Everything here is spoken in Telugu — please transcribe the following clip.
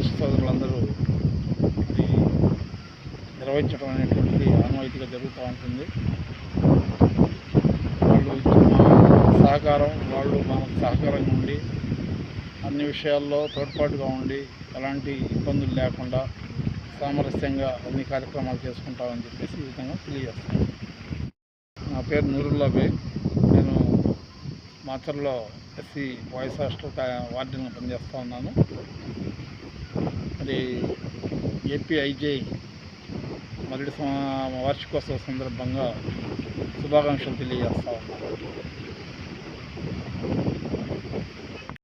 వాళ్ళందరూ సోదరులందరూ నిర్వహించడం అనేటువంటిది ఆనవాయితీగా జరుగుతూ ఉంటుంది. వాళ్ళు ఇచ్చిన సహకారం వాళ్ళు మనకు సహకారంగా ఉండి అన్ని విషయాల్లో తోడ్పాటుగా ఉండి ఎలాంటి ఇబ్బందులు లేకుండా సామరస్యంగా అన్ని కార్యక్రమాలు చేసుకుంటామని చెప్పేసి ఈ విధంగా తెలియజేస్తాను నా పేరు నూరుల్లా బే. నేను మాచర్లో ఎస్సీ వాయిస్ హాస్టల్ వార్డెన్గా పనిచేస్తూ ఉన్నాను. మరి ఏపీ ఐజే మొదటి వార్షికోత్సవ సందర్భంగా శుభాకాంక్షలు తెలియజేస్తా ఉన్నాను.